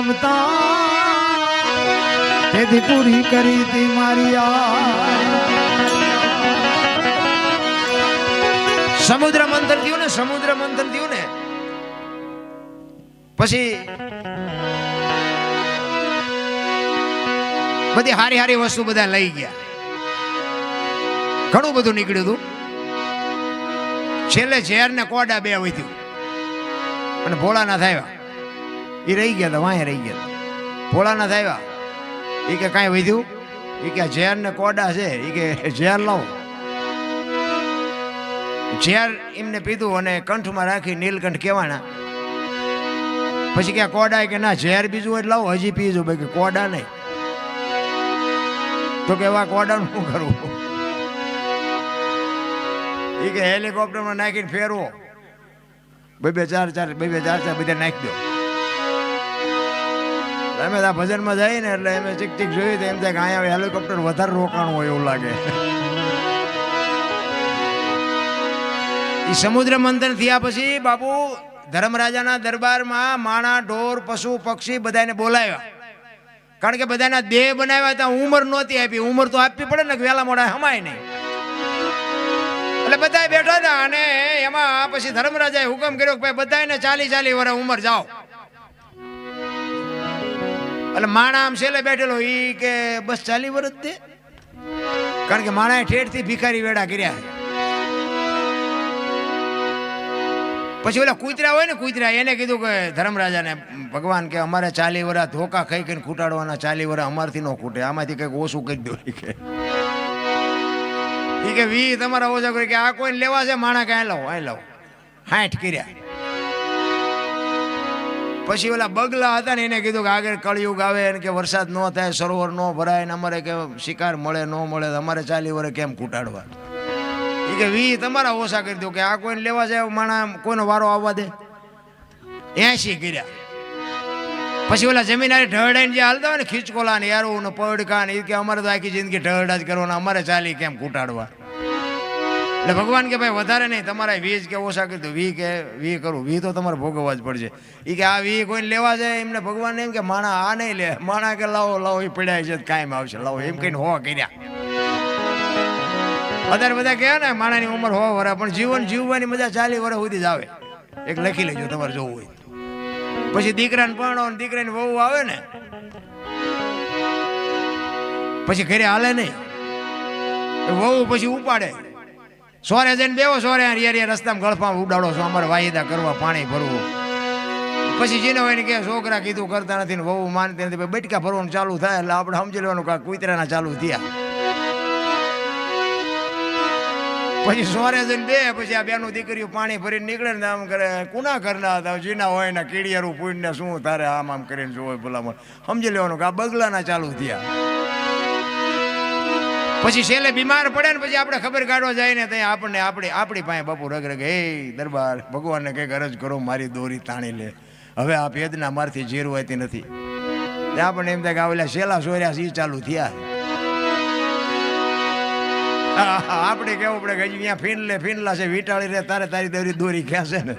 રમતા. તેથી પૂરી કરી તી મારી સમુદ્ર મંથન થયું ને સમુદ્ર મંથન થયું ને પછી બધી હારી હારી વસ્તુ બધા લઈ ગયા. ઘણું બધું નીકળ્યું હતું. છેલ્લે ઝેર ને કોડા બે વધ્યું. અને ભોળા ના આવ્યા. એ રહી ગયા હતા વાંહે રહી ગયા. હતા ભોળાનાથ આવ્યા. એ કે કાંઈ વધ્યું? એ કે ઝેર ને કોડા છે. એ કે ઝેર લાવો ઝેર એમને પીધું અને કંઠમાં રાખી નીલકંઠ કહેવાના. પછી ક્યાં કોડા કે ના, ઝેર બીજું હોય લાવો. હજી પીજો ભાઈ કોડા નહીં. તો કે એવા કોડાનું શું કરવું? એ કે હેલિકોપ્ટરમાં નાખીને ફેરવો. બે બે ચાર ચાર, બે બે ચાર ચાર, બધા નાખી દો. અમે ત્યાં ભજનમાં જઈએ ને એટલે અમે ચીક ચીક જોયું તો એમ થાય કે અહીંયા હેલિકોપ્ટર વધારે રોકાણું હોય એવું લાગે. એ સમુદ્ર મંથન થયા પછી બાપુ ધર્મરાજાના દરબારમાં માણા, ઢોર, પશુ, પક્ષી બધાને બોલાવ્યા. કારણ કે બધાના દેહ બનાવ્યા ત્યાં ઉંમર નહોતી આપી. ઉંમર તો આપવી પડે ને વેલા મોડા હમાય નહીં. એટલે બધા બેઠા હતા અને એમાં પછી ધર્મરાજાએ હુકમ કર્યો કે ભાઈ બધાને ચાલી ચાલી વરે ઉંમર જાઓ. એટલે માણા આમ છેલ્લે બેઠેલો એ કે બસ ચાલી વર્ષ દે કારણ કે માણાએ ઠેઠથી ભિખારી વેડા કર્યા પછી ઓલા કૂતરા હોય ને કૂતરા, એને કીધું કે ધર્મરાજાને, ભગવાન કે અમારે ચાલી વરા ધોકા ખાઈ કરીને ખૂટાડવાના ચાલી વરા અમારથી ન ખૂટે આમાંથી કંઈક ઓછું કરી દો કે. એ કે વી તમારા ઓછા કરી કે આ કોઈને લેવા છે, માણા કાંઈ લાવો અહીં લાવો હાઠ કર્યા. પછી ઓલા બગલા હતા ને એને કીધું કે આગળ કળિયુગ આવે ને કે વરસાદ ન થાય, સરોવર ન ભરાય ને અમારે કે શિકાર મળે, ન મળે અમારે ચાલી વરે કેમ ખૂટાડવા એ કે વી તમારા ઓછા કરી દો કે આ કોઈને લેવા જાય માણા કોઈનો વારો આવવા દે? એસી કર્યા. પછી ઓલા જમીન ઢળડાઈને જે હાલતા હોય ને ખીચકોલા ને યારો ને પડકા ને ઈ કે અમારે તો આખી જિંદગી ઢળડા જ કરવાના, અમારે ચાલી કેમ કૂટાડવા? એટલે ભગવાન કે ભાઈ, વધારે નહીં, તમારે વીજ કે ઓછા કરી દો વી કે, વી કરું, વી તો તમારે ભોગવવા જ પડશે. એ કે આ વી કોઈને લેવા જાય, એમને ભગવાન એમ કે, માણા આ નહીં લે, માણા કે લાવો લાવો એ પડ્યા છે, કાયમ આવશે, લાવો. એમ કહીને હો કર્યા. અત્યારે બધા કહે ને, માણાની ઉંમર હો વરા, પણ જીવન જીવવાની મજા ચાલી વર્ષ સુધી જ આવે. એક લખી લેજો, તમારે જોવું હોય પછી દીકરાને પરણો ને દીકરાની વહુ આવે ને, પછી ઘરે હાલે નહીં. વહુ પછી ઉપાડે. સોરે જઈને બેવો સોરે હરિયરી રસ્તામાં ગળફામાં ઉડાડો છો અમારે વાયદા કરવા પાણી ભરવું. પછી જીને હોય ને કે છોકરા કીધું કરતા નથી ને વહુ માનતી નથી. ભાઈ બટકા ભરવાનું ચાલુ થાય એટલે આપણે સમજી લેવાનું કે કુતરાના ચાલુ થયા. પછી સોરે જઈને બે, પછી આ બેનું દીકરીઓ પાણી ભરીને નીકળે ને આમ કરે, કુના કરના હતા? જીના હોય ને કીડિયારું પૂઈને શું તારે આમ આમ કરીને જોવે ભલામણ. સમજી લેવાનું કે આ બગલાના ચાલુ થયા. પછી છેલ્લે બીમાર પડે ને પછી આપણે ખબર કાઢવા જાય ને ત્યાં આપણને આપણી આપણી પાસે બાપુ રગ રગ હે દરબાર, ભગવાનને કંઈક અરજ કરો, મારી દોરી તાણી લે. હવે આ ભેદના મારથી જીરવાતી નથી. ત્યાં આપણને એમ થાય કે આવેલા શેલા સોર્યા ઈ ચાલુ થયા આપણે કેવું પડે કે હજી અહીંયા ફીનલે ફીનલા છે, વીટાળી રે, તારે તારી દોરી દોરી ખેંચે ને?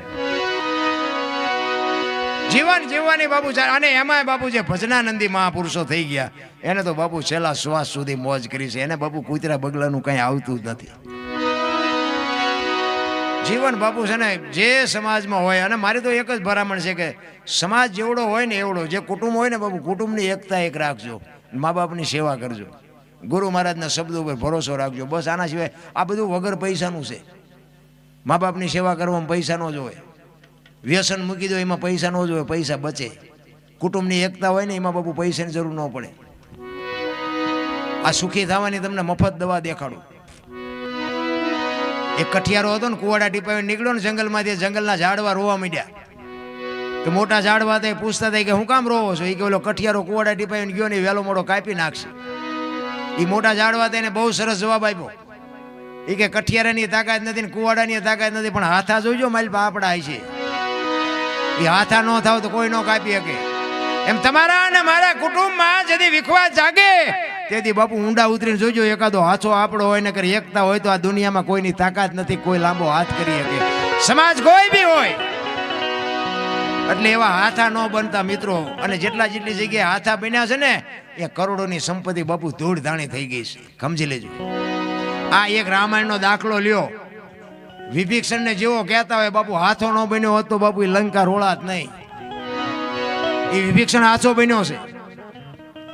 જીવન જીવવાની બાપુ છે. અને એમાંય બાપુ જે ભજનાનંદી મહાપુરુષો થઈ ગયા, એને તો બાપુ છેલ્લા શ્વાસ સુધી મોજ કરી છે. એને બાપુ કૂતરા બગલાનું કંઈ આવતું જ નથી. જીવન બાપુ છે ને, જે સમાજમાં હોય, અને મારી તો એક જ ભરામણ છે કે સમાજ જેવડો હોય ને એવડો, જે કુટુંબ હોય ને બાપુ, કુટુંબની એકતા એક રાખજો. મા બાપની સેવા કરજો. ગુરુ મહારાજના શબ્દો ઉપર ભરોસો રાખજો. બસ આના સિવાય આ બધું વગર પૈસાનું છે. મા બાપની સેવા કરવામાં પૈસા ન જોવે વ્યસન મૂકી દો, એમાં પૈસા ન જોવે, પૈસા બચે. કુટુંબની એકતા હોય ને, એમાં બાપુ પૈસાની જરૂર ન પડે. આ સુખી થવાની તમને મફત દવા દેખાડું. એક કઠિયારો હતો ને, કુવાડા ટીપાવી નીકળ્યો ને જંગલમાંથી જંગલના ઝાડવા રોવા માંડ્યા. તો મોટા ઝાડવા હતા પૂછતા હતા કે, હું કામ રોવો છો? એ કે, ઓલો કઠિયારો કુવાડા ટીપાવીને ગયો ને વહેલો મોડો કાપી નાખશે. એ મોટા ઝાડવા હતા, એને બહુ સરસ જવાબ આપ્યો. એ કે, કઠિયારાની તાકાત નથી ને, કુવાડાની તાકાત નથી, પણ હાથા જોઈજો, મારી આપડા છે એ હાથા ન થાવ તો કોઈ ન કાપી શકે. એમ તમારા અને મારા કુટુંબમાં જેથી વિખવા જાગે, તેથી બાપુ ઊંડા ઉતરીને જોજો, એકાદો હાથો આપણો હોય ને કરી એકતા હોય તો આ દુનિયામાં કોઈની તાકાત નથી, કોઈ લાંબો હાથ કરી શકે. સમાજ કોઈ બી હોય, એટલે એવા હાથા ન બનતા મિત્રો. અને જેટલા જેટલી જગ્યાએ હાથા બન્યા છે ને, એ કરોડોની સંપત્તિ બાપુ ધૂળ ધાણી થઈ ગઈ છે. સમજી લેજો. આ એક રામાયણનો દાખલો લ્યો. વિભીક્ષણને જેવો કહેતા હોય, બાપુ હાથો ન બન્યો હોત બાપુ એ લંકા રોળાત નહીં. એ વિભીક્ષણ હાથો બન્યો છે.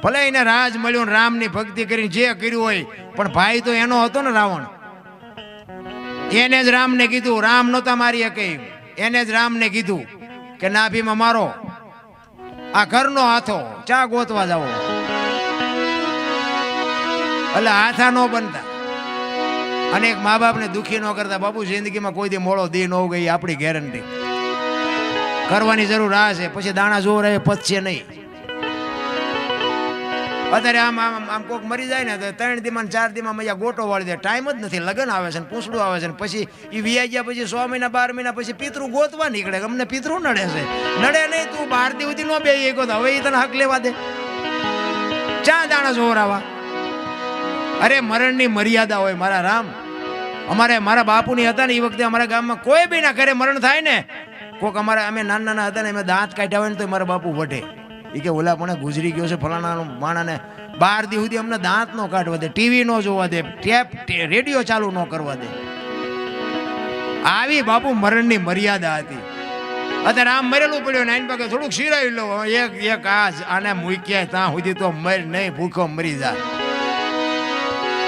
ભલે એને રાજ મળ્યો ને રામની ભક્તિ કરીને જે કર્યું હોય, પણ ભાઈ તો એનો હતો ને રાવણ. એને જ રામને કીધું, રામ નહોતા મારી શકે એને જ રામને કીધું કે, ના નાભીમાં મારો આ ઘરનો હાથો, ચા ગોતવા જાવો એટલે હાથા ન બનતા. અને એક મા બાપને દુઃખી ન કરતા, બાપુ, જિંદગીમાં કોઈ દી મોડો દી ન ગઈ આપણી ગેરંટી કરવાની જરૂર આ છે, પછી દાણા જોર રહે, પચશે નહીં. અત્યારે આમ આમ આમ કોક મરી જાય ને, તો ત્રણ દીમાં ચાર દીમાં મજા ગોટો વાળી દે. ટાઈમ જ નથી, લગન આવે છે ને, પૂછડું આવે છે પછી એ વિયા ગયા પછી સો મહિના, બાર મહિના પછી પિતૃ ગોતવા નીકળે, અમને પિતૃ નડે છે. નડે નહીં, તું બાર દી સુધી ન બે એક હવે એ તને હક લેવા દે. ચા દાણા જોર આવા અરે મરણની મર્યાદા હોય મારા રામ. અમારે મારા બાપુની હતા ને એ વખતે અમારા ગામમાં કોઈ બી ના ઘરે મરણ થાય ને, કોક અમારે અમે નાના નાના હતા ને અમે દાંત કાઢ્યા હોય ને તો મારા બાપુ વઢે. એ કે ઓલા પણ ગુજરી ગયો છે ફલાણા માણાને. બાર દી સુધી અમને દાંત નો કાઢવા દે, ટીવી નો જોવા દે, ટેપ રેડિયો ચાલુ ન કરવા દે. આવી બાપુ મરણની મર્યાદા હતી. અત્યારે આમ મરેલું પડ્યું નાઈન પાકે થોડુંક સિરાવી લો, એક એક આ આને મૂક્યા ત્યાં સુધી તો મર નહીં, ભૂખો મરી જાય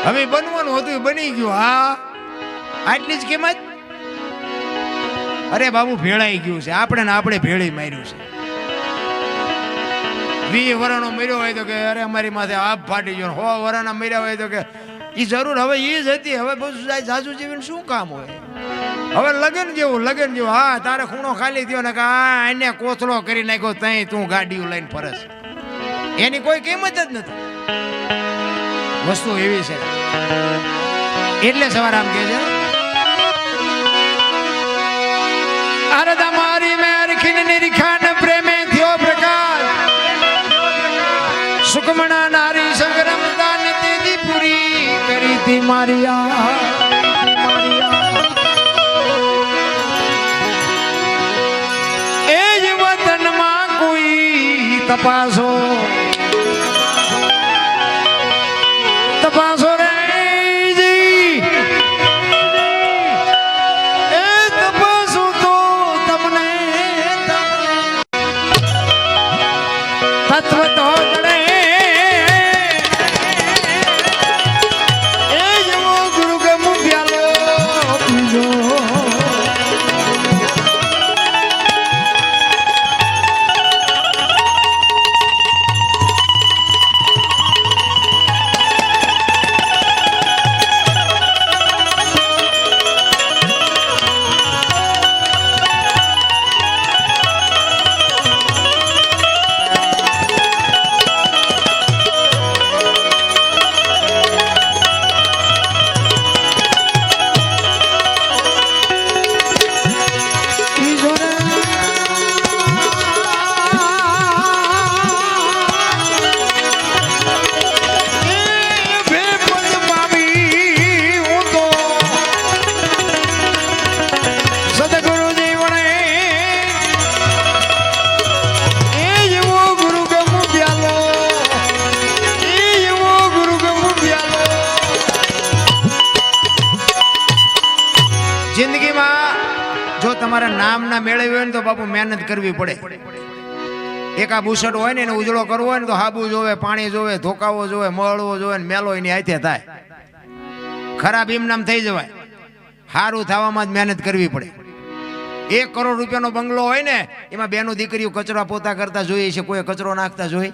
હવે બનવાનું હતું બની ગયું. હા. આટલી જ કિંમત? અરે બાબુ, ભેળાઈ ગયું છે. આપણે ને આપણે ભેળી માર્યું છે. વી વરણો મર્યો હોય તો કે, અરે અમારી માથે આપ ફાટી ગયો. હો વરણા મર્યા હોય તો કે એ જરૂર હવે એ જ હતી. હવે બધું સાસુ જીવીને શું કામ હોય? હવે લગન જેવું લગન જેવું. હા, તારે ખૂણો ખાલી થયો ને કે, આ એને કોથળો કરી નાખ્યો, તઈ તું ગાડીઓ લઈને ફરસ એની કોઈ કિંમત જ નથી. વસ્તુ એવી છે. એટલે સવાર આમ કે છે, અરદા મારી મેર ખીન નિરખાન પ્રેમે થયો પ્રકાશ. સુકમણા નારી સંગ્રમતા ને તેદી પૂરી કરી તી મારી આ તપાસો. જો ના મેળવ્યું હોય ને તો બાપુ મહેનત કરવી પડે. એક આ બુસટ હોય ને એને ઉજળો કરવો હોય ને તો હાબુ જોવે, પાણી જોવે, ધોકાવો જોવે, મળવો જોવે ને મેલો એની હાથે થાય. ખરાબ નામ થઈ જવાય. સારું થવામાં જ મહેનત કરવી પડે. એક કરોડ રૂપિયાનો બંગલો હોય ને, એમાં બેનો દીકરીઓ કચરા પોતા કરતા જોઈએ છે, કોઈ કચરો નાખતા જોઈ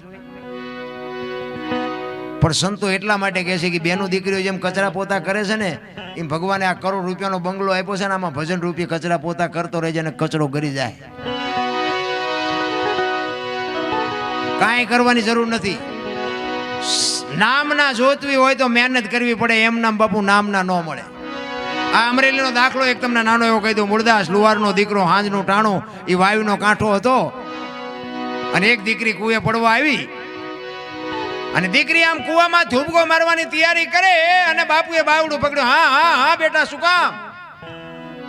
પણ સંતો એટલા માટે કહે છે કે બેનો દીકરીઓ જેમ કચરા પોતા કરે છે ને, એમ ભગવાને આ કરોડ રૂપિયાનો બંગલો આપ્યો છે ને, આમાં ભજન રૂપી કચરા પોતા કરતો રહે છે અને કચરો ગરી જાય. કાંઈ કરવાની જરૂર નથી. નામના જોતવી હોય તો મહેનત કરવી પડે, એમ નામ બાપુ નામના ન મળે. આ અમરેલીનો દાખલો એક તમને નાનો એવો કહી દઉં, મુરદાસ લુવારનો દીકરો, હાંજનું ટાણું, એ વાયુનો કાંઠો હતો. અને એક દીકરી કુએ પડવા આવી અને દીકરી આમ કુવામાં ધૂપકો મારવાની તૈયારી કરે અને બાપુએ બાવડું પકડ્યું. હા હા હા, બેટા, શું કામ?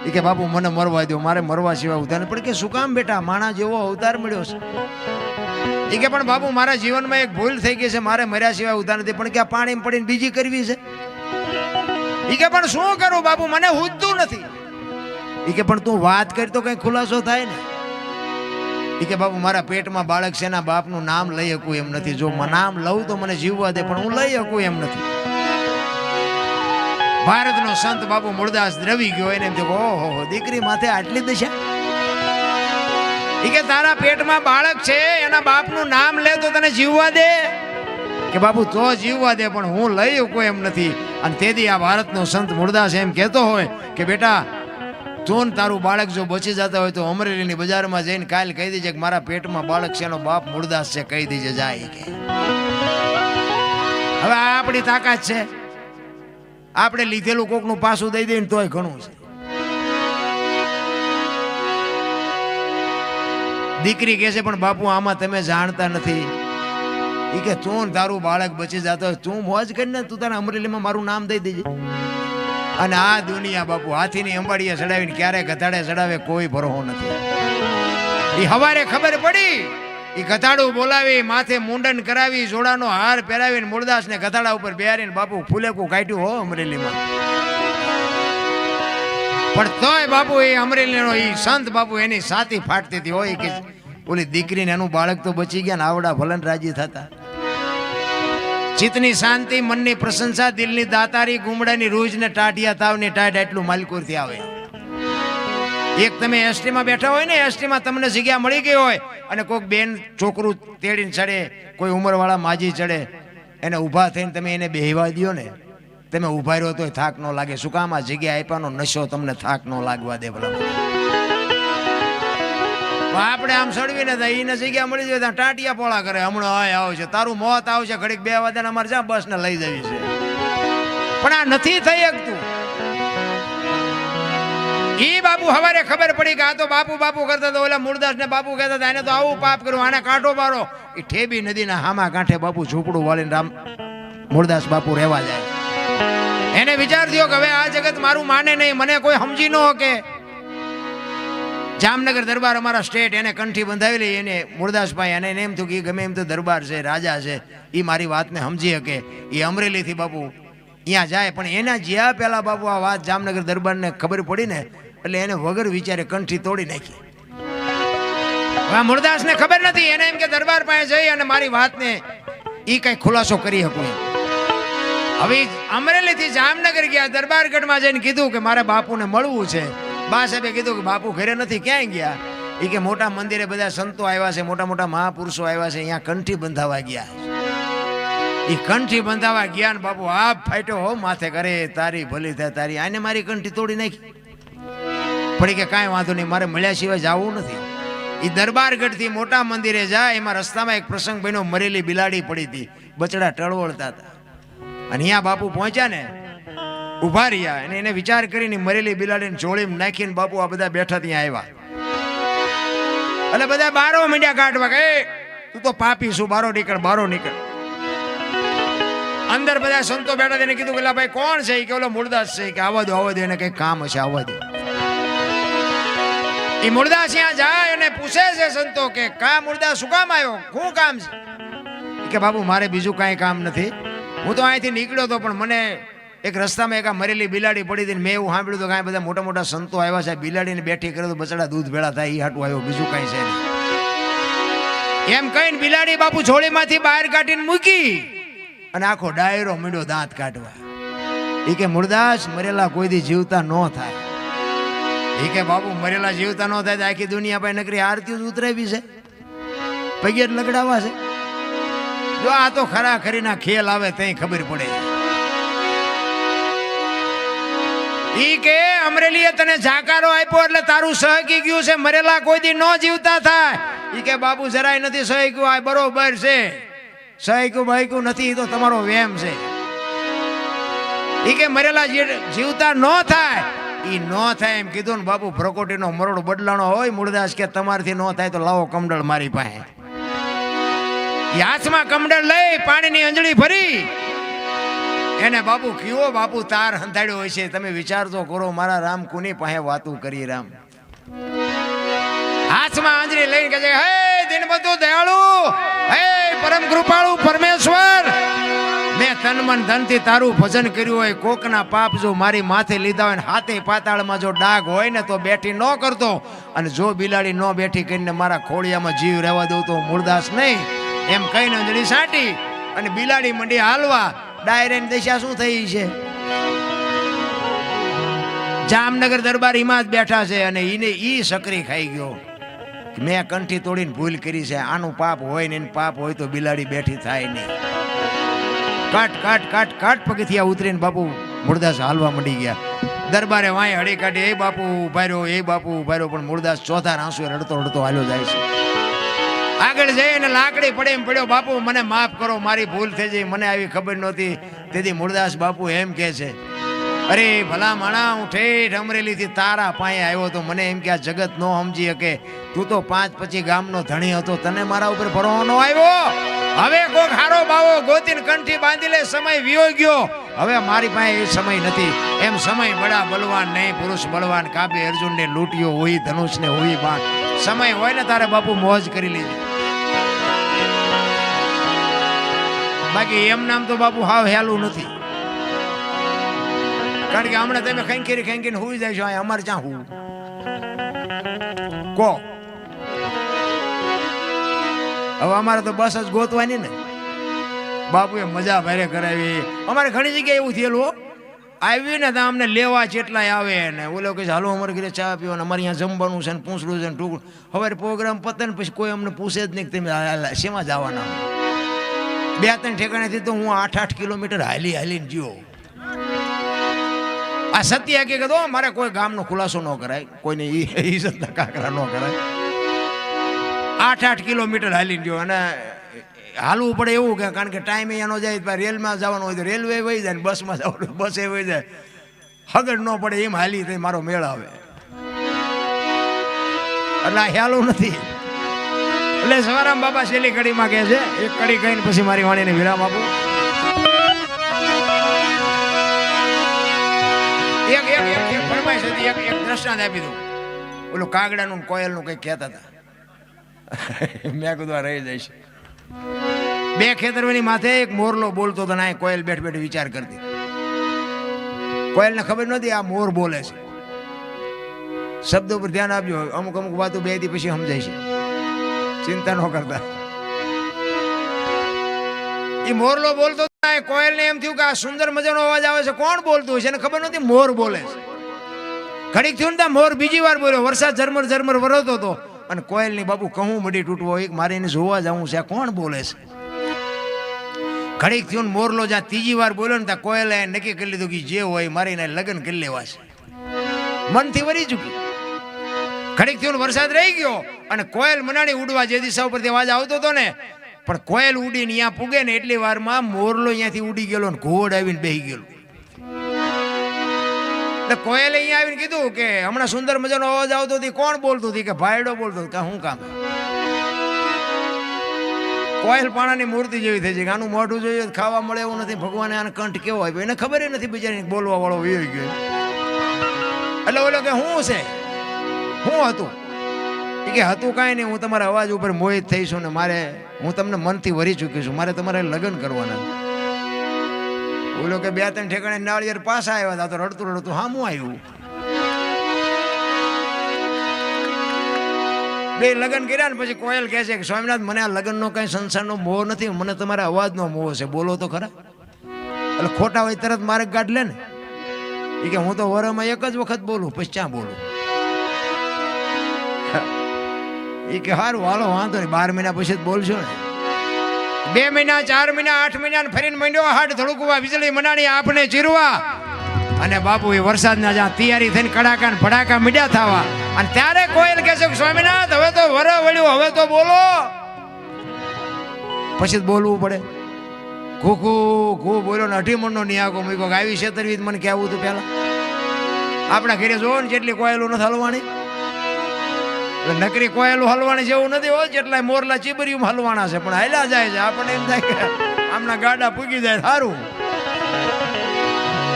એ કે, બાપુ, મને મરવા દો મારે મરવા સિવાય ઉધાર પણ કે, શું કામ, બેટા? માણા જેવો અવતાર મળ્યો છે. એ કે, પણ બાપુ, મારા જીવનમાં એક ભૂલ થઈ ગઈ છે. મારે મર્યા સિવાય ઉધાર નથી. પણ કે, આ પાણીમાં પડીને બીજી કરવી છે? એ કે, પણ શું કરું બાપુ? મને હુજતું નથી. એ કે, પણ તું વાત કરી તો કઈ ખુલાસો થાય ને? એ કે બાપુ, મારા પેટમાં બાળક છે એના બાપનું નામ લઈ શકું એમ નથી. જો નામ લઉં તો મને જીવવા દે, પણ હું લઈ શકું એમ નથી. ભારતનો સંત બાપુ મૂળદાસ દ્રવી ગયો એને એમ કે, ઓહો દીકરી માથે આટલી દશા? ઈ કે, તારા પેટમાં બાળક છે, એના બાપનું નામ લે તો તને જીવવા દે. કે બાપુ, તો જીવવા દે, પણ હું લઈ શકું એમ નથી. અને તેથી આ ભારતનો સંત મૂળદાસ એમ કહેતો હોય કે, બેટા તું તારું બાળક જો બચી જતા હોય તો અમરેલીની બજારમાં જઈને કાલ કહી દેજે કે મારા પેટમાં બાળક છે, એનો બાપ મૂળદાસ છે, કહી દેજે, જાય કે. હવે આ આપણી તાકાત છે. આપણે લીધેલું કોકનું પાછું દઈ દઈને તોય ઘણું છે. દીકરી કહે છે, પણ બાપુ, આમાં તમે જાણતા નથી. એ કે તું તારું બાળક બચી જતો હોય તું મોજ કરીને તું તારા અમરેલીમાં મારું નામ દઈ દેજે. અને આ દુનિયા બાપુ હાથીની અંબાડીએ ચડાવીને ક્યારે ગધાડે ચડાવે કોઈ ભરોહો નથી. એ હવારે ખબર પડી એ ગધાડું બોલાવી, માથે મુંડન કરાવી, જોડાનો હાર પહેરાવીને મૂળદાસને ગધાડા ઉપર બેહારીને બાપુ ફૂલેકું કાઢ્યું હો અમરેલીમાં. પણ તોય બાપુ એ અમરેલીનો એ સંત બાપુ એની સાથી ફાટતી હતી. હોય કે ઓલી દીકરીને એનું બાળક તો બચી ગયા ને આવડા ભલન રાજી થતા. ચિત્તની શાંતિ, મનની પ્રશંસા, દિલની દાતારી, ગુમડાની રૂજ ને ટાઢિયા તાવની ટાઢ એટલું માલકુરથી આવે. એક તમે એસટીમાં બેઠા હોય ને, એસટીમાં તમને જગ્યા મળી ગઈ હોય અને કોઈક બેન છોકરું તેડીને ચડે, કોઈ ઉંમરવાળા માજી ચડે, એને ઊભા થઈને તમે એને બેહવા દ્યો ને. તમે ઊભા રહ્યો તો થાક ન લાગે. શું કામ આ જગ્યા આપ્યાનો નશો તમને થાક ન લાગવા દે ભલા. આપણે આમ સડવીને તો એને જગ્યા મળી જાય ત્યાં ટાંટિયા પોળા કરે. હમણાં આય આવશે. તારું મોત આવશે ઘડીક બે વાગ્યાને અમારે જ્યાં બસ ને લઈ જવી છે. પણ આ નથી થઈ શકતું. ઈ બાપુ હવારે ખબર પડી કે આ તો બાપુ બાપુ કરતા તો ઓલા મૂળદાસ ને બાપુ કહેતા હતા એને તો આવું પાપ કર્યું, આને કાંઠો મારો. એ ઠેબી નદીના હામા કાંઠે બાપુ ઝૂંપડું વાળીને રામ મૂળદાસ બાપુ રહેવા જાય. એને વિચાર થયો કે હવે આ જગત મારું માને નહીં, મને કોઈ સમજી ન કે જામનગર દરબાર અમારા સ્ટેટ, એને કંઠી બંધાવેલી, એને મુરદાસભાઈ અને એને એમ થયું કે ગમે એમ તો દરબાર છે, રાજા છે એ મારી વાતને સમજી શકે એ અમરેલીથી બાપુ અહીંયા જાય, પણ એના જ્યાં પહેલાં બાપુ આ વાત જામનગર દરબારને ખબર પડી ને, એટલે એને વગર વિચારે કંઠી તોડી નાખી. આ મૂળદાસને ખબર નથી, એને એમ કે દરબાર પાસે જઈ અને મારી વાતને એ કંઈ ખુલાસો કરી શકું હવે અમરેલીથી જામનગર ગયા, દરબારગઢમાં જઈને કીધું કે મારે બાપુને મળવું છે. બા સાહેબે કીધું કે બાપુ ઘરે નથી, ક્યાંય ગયા? એ કે મોટા મંદિરે બધા સંતો આવ્યા છે, મોટા મોટા મહાપુરુષો આવ્યા છે, અહીંયા કંઠી બંધાવા ગયા એ કંઠી બંધાવા ગયા ને બાપુ આ ફાટ્યો હો, માથે કરે, તારી ભલી થાય, તારી આને મારી કંઠી તોડી નાખી. પડી કે કાંઈ વાંધો નહીં, મારે મળ્યા સિવાય જવું નથી. એ દરબારગઢથી મોટા મંદિરે જાય, એમાં રસ્તામાં એક પ્રસંગ બન્યો, મરેલી બિલાડી પડી હતી, બચડા ટળવળતા હતા. અને અહીંયા બાપુ પહોંચ્યા ને ઊભા રહ્યા અને એને વિચાર કરીને મરેલી બિલાડીને જોડીમાં નાખીને બાપુ આ બધા બેઠા ત્યાં આવ્યા. એટલે બધા બારો મીંડ્યા કાઢવા કે તું તો પાપી છું, બારો નીકળ બારો નીકળ. અંદર બધા સંતો બેઠા તેને કીધું કે ભાઈ, કોણ છે? કે ઓલો મૂળદાસ છે. કે આવવા દો આવવા દો. એને કઈ કામ હશે આવવા દો. એ મૂળદાસ ત્યાં જાય અને પૂછે છે સંતો કે, કા મૂળદાસ શું કામ આવ્યો? શું કામ છે? કે બાબુ મારે બીજું કાંઈ કામ નથી. હું તો અહીંથી નીકળ્યો તો પણ મને એક રસ્તામાં એક મરેલી બિલાડી પડી હતી મેં એવું સાંભળ્યું હતું કાંઈ બધા મોટા મોટા સંતો આવ્યા છે. બિલાડીને બેઠી કરે તો બચડા દૂધ ભેળા થાય એ હાટું આવ્યો, બીજું કાંઈ છે નહીં. એમ કહીને બિલાડી બાપુ છોડીમાંથી બહાર કાઢીને મૂકી અને આખો ડાયરો મીડો દાંત કાઢવા. એ કે, મુરદાસ, મરેલા કોઈ દી જીવતા ન થાય. એ કે, બાપુ, મરેલા જીવતા ન થાય તો આખી દુનિયા પાસે નકરી આરતી ઉતરાવી છે. પગે લગડાવા છે. જો આ તો ખરા ખરીના ખેલ આવે તઈ ખબર પડે. ઈ કે, અમરેલીએ તને જાકારો આપ્યો એટલે તારું સહકી ગયું છે, મરેલા કોઈ દી ન જીવતા થાય. ઈ કે બાબુ જરાય નથી સહક્યું, આ બરોબર છે. સહક્યું બહક્યું નથી તો તમારો વેમ છે. ઈ કે, મરેલા જીવતા ન થાય. ઈ ન થાય એમ કીધું ને, બાપુ પ્રકોટીનો મરોડ બદલાણો હોય મૂળદાસ કે તમારથી ન થાય તો લાવો કમડળ મારી પાસે. હાથમાં કમડળ લઈ પાણીની અંજળી ભરી. એને બાપુ કયો બાપુ તાર હંધાડ્યો હોય છે? તમે વિચારતો કરો, મારા રામ કુની પાસે વાતું કરી રામ? હાથમાં આંજળી લઈને કહે છે, હે દિનબંધુ દયાળુ, હે પરમ કૃપાળુ પરમેશ્વર, મેં તન મન ધનથી તારું ભજન કર્યું હોય, કોકના પાપ જો મારી માથે લીધા હોય ને હાથે પાતાળમાં જો ડાઘ હોય ને તો બેઠી ન કરતો. અને જો બિલાડી ન બેઠી કરીને મારા ખોળિયામાં જીવ રહેવા દઉં તો મૂળદાસ નહીં. એમ કહીને અંજળી સાટી અને બિલાડી મંડી હાલવા ડાયરેની દશા શું થઈ છે? જામનગર દરબાર એમાં જ બેઠા છે અને એને ઈ સકરી ખાઈ ગયો. મેં કંઠી તોડીને ભૂલ કરી છે. આનું પાપ હોય ને પાપ હોય તો બિલાડી બેઠી થાય નહીં. કાટ કાટ કાટ કાટ પગથિયા ઉતરીને બાપુ મુરદાસ હાલવા મંડી ગયા. દરબારે વાંય હળી કાઢી, એ બાપુ ઉભાર્યો એ બાપુ ઉભાર્યો પણ મુરદાસ ચોથા આંસુ રડતો રડતો હાલ્યો જાય છે. આગળ જઈને લાકડી પડે એમ પડ્યો, બાપુ, મને માફ કરો, મારી ભૂલ થઈ જઈ મને આવી ખબર નહોતી. તેથી મુરદાસ બાપુ એમ કહે છે, અરે, ભલા માણા, હું ઠેઠ અમરેલીથી તારા પાસે આવ્યો તો મને એમ કે આ જગત નો સમજી શકે. તું તો પાંચ પછી ગામનો ધણી હતો. તને મારા ઉપર ભરવાનો આવ્યો? હવે કોક હારો બાવો ગોતીને કંઠી બાંધી લે સમય વિયો ગયો. હવે મારી પાસે એ સમય નથી. એમ સમય બડા બલવાન નહીં, પુરુષ બળવાન કાબે અર્જુનને લૂંટ્યો, હોય ધનુષને હોય બાણ. સમય હોય ને તારે બાપુ મોજ કરી લેજે. બાકી એમ નામ તો બાપુ હાવ હેલું નથી. કારણ કે હમણાં તમે ખેંખી ખેંખીને હુઈ જાય છો અહીં અમારે ત્યાં હું કો. હવે અમારે તો બસ જ ગોતવાની ને. બાપુએ મજા ભારે કરાવી. અમારે ઘણી જગ્યાએ એવું થયેલું હો. આવી ને તો અમને લેવા જેટલાય આવે ને. ઓલો કે છે, હાલો અમારે ઘરે ચા પીવાનું અમારે અહીંયા જમવાનું છે ને પૂછડું છે ને ટૂંકડું હવે પ્રોગ્રામ પતે ને પછી કોઈ અમને પૂછે જ નહીં કે તમે શેમાં જવાના? બે, ત્રણ ઠેકાણેથી તો હું આઠ આઠ કિલોમીટર હાલી, હાલીને જીવો આ સત્ય હકીકત, હો, મારે કોઈ ગામનો ખુલાસો ન કરાય. કોઈને ઈજ્જતના કાકરા ન કરાય. આઠ આઠ કિલોમીટર હાલીને ગયો અને હાલવું પડે એવું કે, કારણ કે ટાઈમ એનો જાય રેલમાં જવાનું હોય તો રેલવે વહી જાય ને બસમાં જવાનું, બસ એ વહી જાય. હગડ ન પડે, એમ હાલી તો મારો મેળ આવે. એટલે ખ્યાલું નથી. એટલે સવારામ બાબા છેલ્લી કડીમાં કહે છે, એક કડી કહીને પછી મારી વાણીને વિરામ આપું. એક એક એક એક એક એક આપી દઉં. ઓલું કાગડાનું કોયલનું કંઈક કહેતા હતા. મેં કીધું રહી છે બે ખેતરવાની માથે એક મોરલો બોલતો હતો ના કોયલ બેઠ બેઠ વિચાર કરતી. કોયલને ખબર નથી આ મોર બોલે છે. શબ્દો પર ધ્યાન આપજો, અમુક અમુક વાતો બેથી પછી સમજાય છે. ચિંતા ન કરતા. એ મોરલો બોલતો હતો ને, એમ થયું કે આ સુંદર મજાનો અવાજ આવે છે. કોણ બોલતું છે? એને ખબર નહોતી મોર બોલે છે. ઘડીક થયું ને મોર બીજી વાર બોલ્યો. વરસાદ ઝરમર ઝરમર વરતો હતો. અને કોયલની બાપુ કહું મડી તૂટવો એક મારે એને જોવા જવું છે. કોણ બોલે છે? ઘડીક થયું મોરલો જ્યાં ત્રીજી વાર બોલ્યો ને ત્યાં કોયલે નક્કી કરી લીધું કે જે હોય મારે એને લગ્ન કરી લેવા છે. મનથી વરી ચૂકી ઘડીક થયું વરસાદ રહી ગયો અને કોયલ મનાણી ઉડવા જે દિશા ઉપરથી અવાજ આવતો હતો ને, પણ કોયલ ઉડીને અહીંયા પૂગે ને એટલી વારમાં મોરલો અહીંયાથી ઉડી ગયેલો ને ઘોડ આવીને બેહી ગયેલો. એટલે કોયલે અહીંયા આવીને કીધું કે હમણાં સુંદર મજાનો અવાજ આવતો હતી, કોણ બોલતું હતી? કે ભાઈડો બોલતો કે શું કામ? કોયલ પાણાની મૂર્તિ જેવી થઈ છે કે આનું મોઢું જોઈએ ખાવા મળે એવું નથી. ભગવાને આને કંઠ કેવો આપ્યો? એને ખબર નથી બીજાની બોલવા વાળો વયો ગયો. એટલે ઓલો કે શું છે? શું હતું? કે, હતું કાંઈ નહીં, હું તમારા અવાજ ઉપર મોહિત થઈ છું ને મારે, હું તમને મનથી વરી ચૂકી છું. મારે તમારે લગ્ન કરવાના બોલો કે, બે ત્રણ ઠેકાણે નાળિયેર પાછા આવ્યા હતા તો રડતું રડતું હામું આવ્યું. બે લગ્ન કર્યા ને પછી કોયલ કહે છે કે, સ્વામિનાથ, મને આ લગ્નનો કઈ સંસારનો મોહ નથી, મને તમારા અવાજનો મોહ છે. બોલો તો ખરા. એટલે ખોટા હોય તરત મારે ગાઢ લે ને. એ કે, હું તો વરમાં એક જ વખત બોલું, પછી ક્યાં બોલું? એ કે સારું હાલો, વાંધો નહીં, બાર મહિના પછી બોલશો ને. બે મહિના, ચાર મહિના, આઠ મહિના ફરીને મંડ્યો, હાડ ધડકવા, વીજળી મનાણી આપણે ચીરવા. અને બાપુ એ વરસાદના જ્યાં તૈયારી થઈને કડાકા ને ભડાકા મીડ્યા થવા. અને ત્યારે કોયલ કહે છે કે, સ્વામિનાથ, હવે તો વર વળ્યું, હવે તો બોલો. પછી બોલવું પડે. ખુખુ ખુ બોલ્યો ને અઢી મણનો નિયાગો મૂક્યો કે, આવી છેતરવી મને કહેવું હતું પહેલાં. આપણા ઘરે જોવો ને જેટલી કોયલું નથી હલવાની. નકરી કોયલું હલવાની જેવું નથી હોય જેટલા મોરલા ચીબરિયું હલવાના છે, પણ હાલ્યા જાય છે. આપણને એમ થાય કે આમના ગાડા પૂગી જાય સારું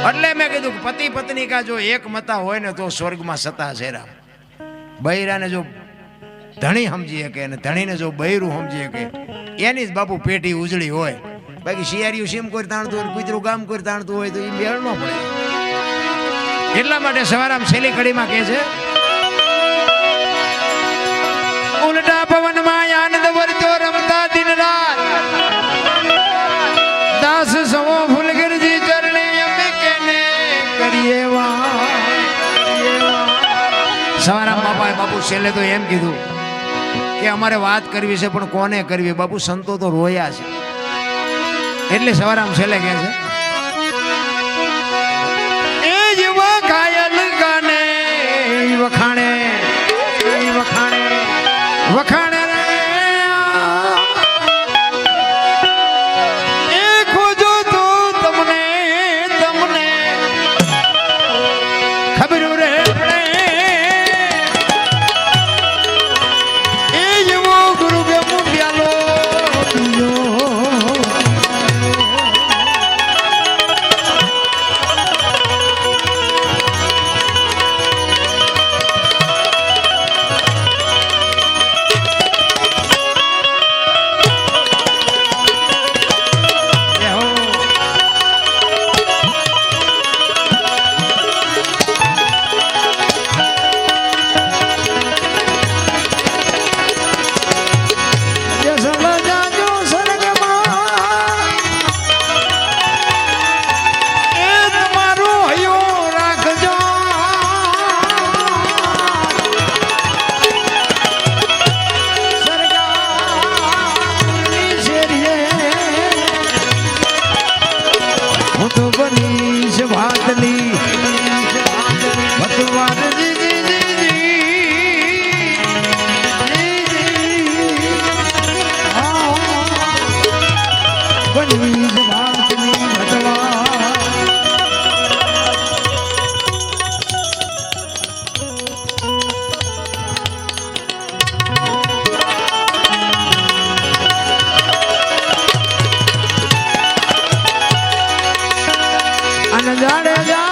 એટલે મેં કીધું કે પતિ પત્ની કા જો એક મતા હોય ને તો સ્વર્ગમાં સતા રામ. બૈરાને જો ધણી સમજી શકે અને ધણીને જો બૈરું સમજી શકે, એની જ બાપુ પેટી ઉજળી હોય. બાકી શિયાળિયું સીમ કોઈ તાણતું હોય કૂતરું ગામ કોઈ તાણતું હોય તો એ બેળ ન પડે. એટલા માટે સવારામ છેલ્લી કડીમાં કહે છે ઉલટા પવનમાં આનંદ વરતો રમતા દિન રાત. દાસ સમો ફૂલગીરજી ચરણે અમે કેને કરીએ સવારામ બાપાએ બાપુ છેલ્લે તો એમ કીધું કે અમારે વાત કરવી છે, પણ કોને કરવી? બાપુ સંતો તો રોયા છે. એટલે સવારામ છેલ્લે કહે છે વખાણે અને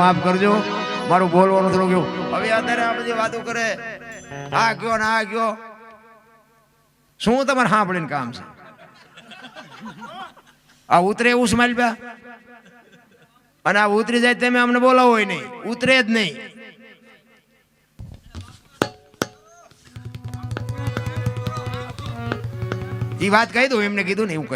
માફ કરજો. મારું બોલવાનું થોડું ગયું હવે અત્યારે આ બધી વાતો કરે. આ ગયો ને આ ગયો. શું તમારે સાંભળીને કામ છે? આ ઉતરે એવું સ્માઈલ પ્યા અને આ ઉતરી જાય તમે અમને બોલાવો હોય નહીં. ઉતરે જ નહીં. એ વાત કહી દઉં, એમને કીધું ને એવું કહી